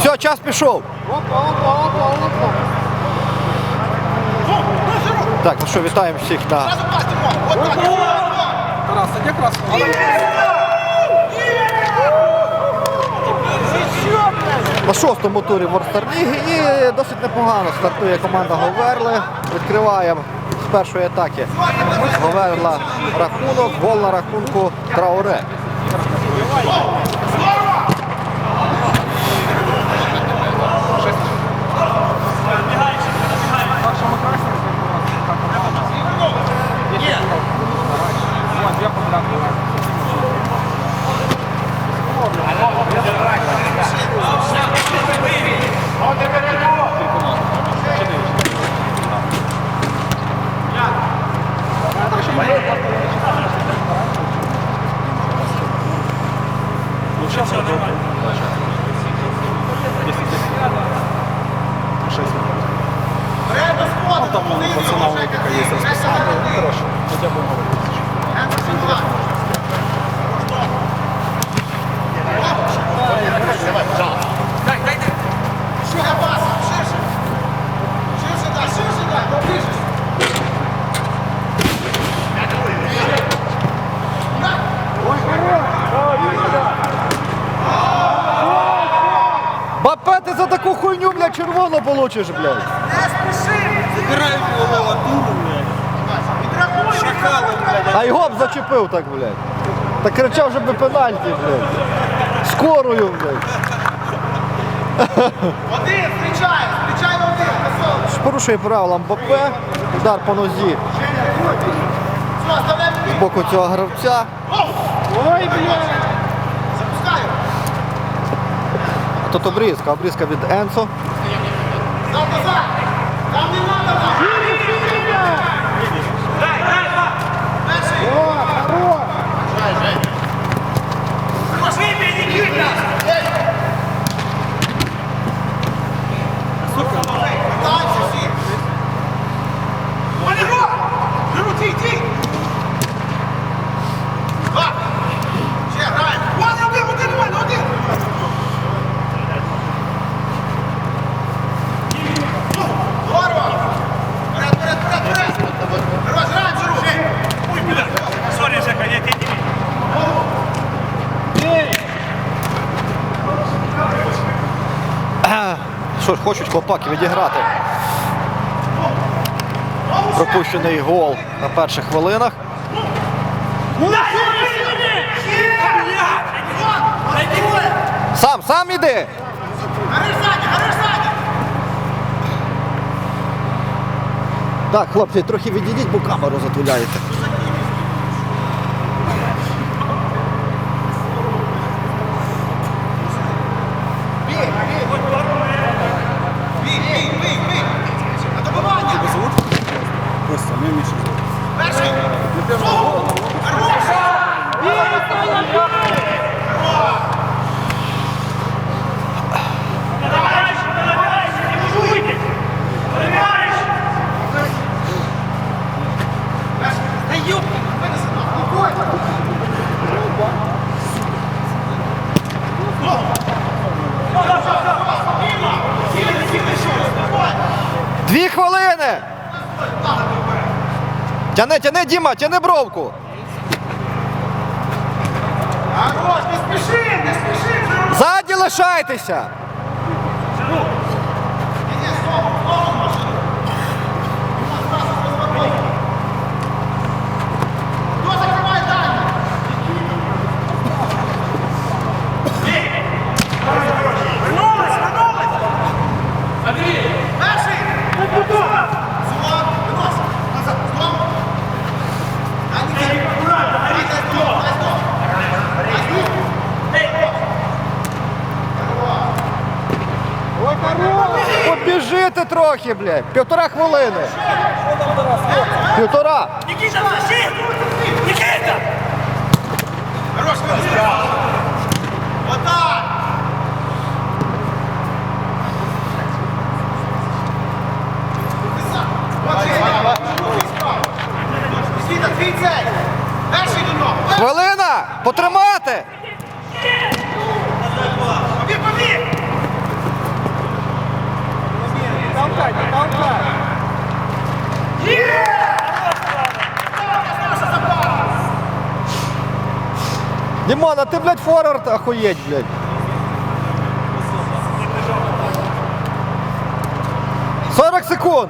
Все, час пішов. Так, ну що, вітаємо всіх на на шостому турі Ворстер Ліги і досить непогано стартує команда Говерли. Відкриваємо з першої атаки. Говерла рахунок, гол на рахунку Трауре. Ну, там у пацана у Лукака есть расписание. Хорошо. Хотя бы говорить. Хуйню, блядь, червоно получиш, блядь. Забирають голову дуру, блядь. Шакали, блядь. А його б зачепив так, блядь. Та кричав, щоб пенальті, блядь. Скорою, блядь. Один, зустрічай, зустрічай один. Порушує правила Мбаппе. Удар по нозі з боку цього гравця. Ой, блядь. Запускаю. А Тут обрізка, обрізка від Енсо. Що ж, хочуть хлопаки відіграти. Пропущений гол на перших хвилинах. Сам, сам іди! Так, хлопці, трохи відійдіть, бо камеру затуляєте. Тяни, тяни, Діма, тяни бровку! Хорош, не спіши, не спіши! Ззаді лишайтеся! Побіжите трохи, блядь! Півтора хвилини! Півтора! Нікіта, защит! Нікіта! Хорош! Отак! Дімон, а ти, блядь, форвард охуєть, блядь. Сорок секунд.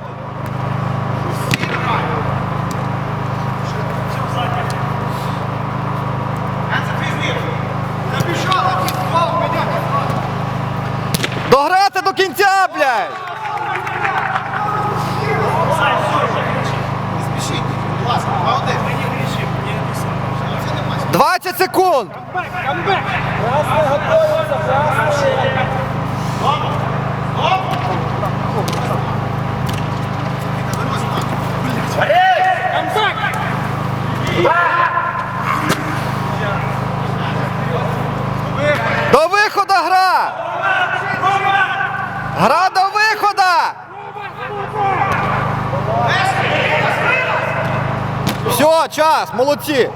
20 секунд! До виходу гра! Гра до виходу! Все, час, молодці!